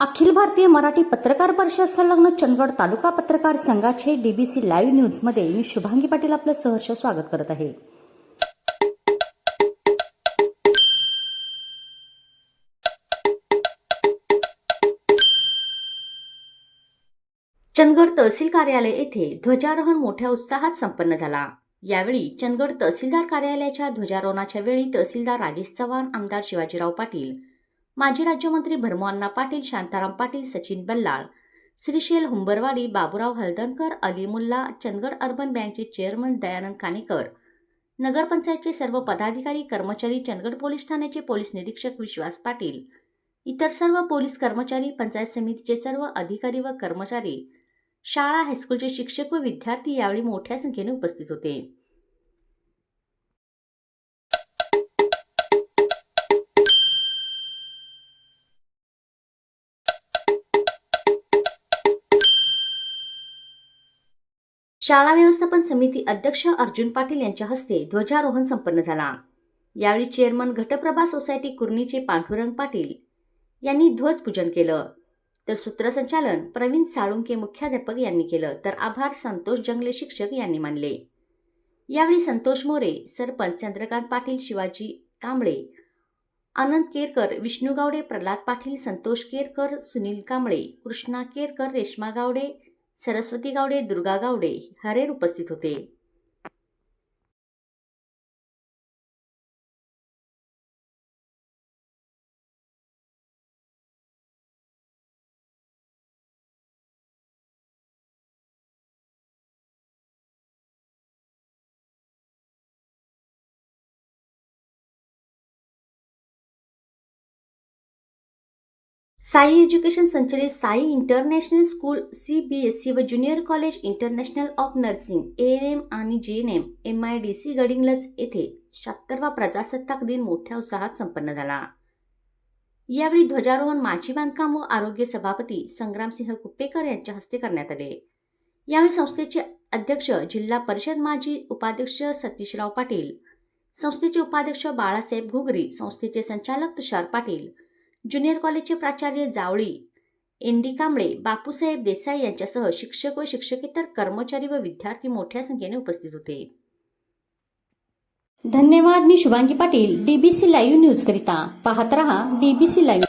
अखिल भारतीय मराठी पत्रकार परिषद संलग्न चंदगड तालुका पत्रकार संघाचे डीबीसी लाईव्ह न्यूजमध्ये मी शुभांगी पाटील आपलं सहर्ष स्वागत करत आहे. चंदगड तहसील कार्यालय येथे ध्वजारोहण मोठ्या उत्साहात संपन्न झाला. यावेळी चंदगड तहसीलदार कार्यालयाच्या ध्वजारोहणाच्या वेळी तहसीलदार राजेश चव्हाण आमदार शिवाजीराव पाटील माजी राज्यमंत्री भरमोअण्णा पाटील शांताराम पाटील सचिन बल्लाळ श्रीशेल हुंबरवाडी बाबुराव हलदणकर अली मुल्ला चंदगड अर्बन बँकचे चेअरमन दयानंद कानेकर नगरपंचायतचे सर्व पदाधिकारी कर्मचारी चंदगड पोलीस ठाण्याचे पोलीस निरीक्षक विश्वास पाटील इतर सर्व पोलीस कर्मचारी पंचायत समितीचे सर्व अधिकारी व कर्मचारी शाळा हायस्कूलचे शिक्षक व विद्यार्थी यावेळी मोठ्या संख्येने उपस्थित होते. शाळा व्यवस्थापन समिती अध्यक्ष अर्जुन पाटील यांच्या हस्ते ध्वजारोहण संपन्न झाला. यावेळी चेअरमन घटप्रभा सोसायटी कुर्णीचे पांडुरंग पाटील यांनी ध्वजपूजन केलं. तर सूत्रसंचालन प्रवीण साळुंके मुख्याध्यापक यांनी केलं. तर आभार संतोष जंगले शिक्षक यांनी मानले. यावेळी संतोष मोरे सरपंच चंद्रकांत पाटील शिवाजी कांबळे आनंद केरकर विष्णू गावडे प्रल्हाद पाटील संतोष केरकर सुनील कांबळे कृष्णा केरकर रेश्मा गावडे सरस्वती गावडे दुर्गा गावडे हरेर उपस्थित होते. साई एज्युकेशन संचलित Sai international school C B S C व junior college international of nursing A N M आणि J N M M I D C Gadhinglaj येथे शहात्तरवा प्रजासत्ताक दिन मोठ्या उत्साहात संपन्न झाला. यावेळी ध्वजारोहण माजी बांधकाम व आरोग्य सभापती संग्रामसिंह कुप्पेकर यांच्या हस्ते करण्यात आले. यावेळी संस्थेचे अध्यक्ष जिल्हा परिषद माजी उपाध्यक्ष सतीशराव पाटील संस्थेचे उपाध्यक्ष बाळासाहेब घुगरी संस्थेचे संचालक तुषार पाटील ज्युनियर कॉलेजचे प्राचार्य जावळी एन डी कांबळे बापूसाहेब देसाई यांच्यासह शिक्षक व शिक्षकेतर कर्मचारी व विद्यार्थी मोठ्या संख्येने उपस्थित होते. धन्यवाद मी Shubhangi Patil DBC live news करिता पाहत रहा डीबीसी लाईव्ह.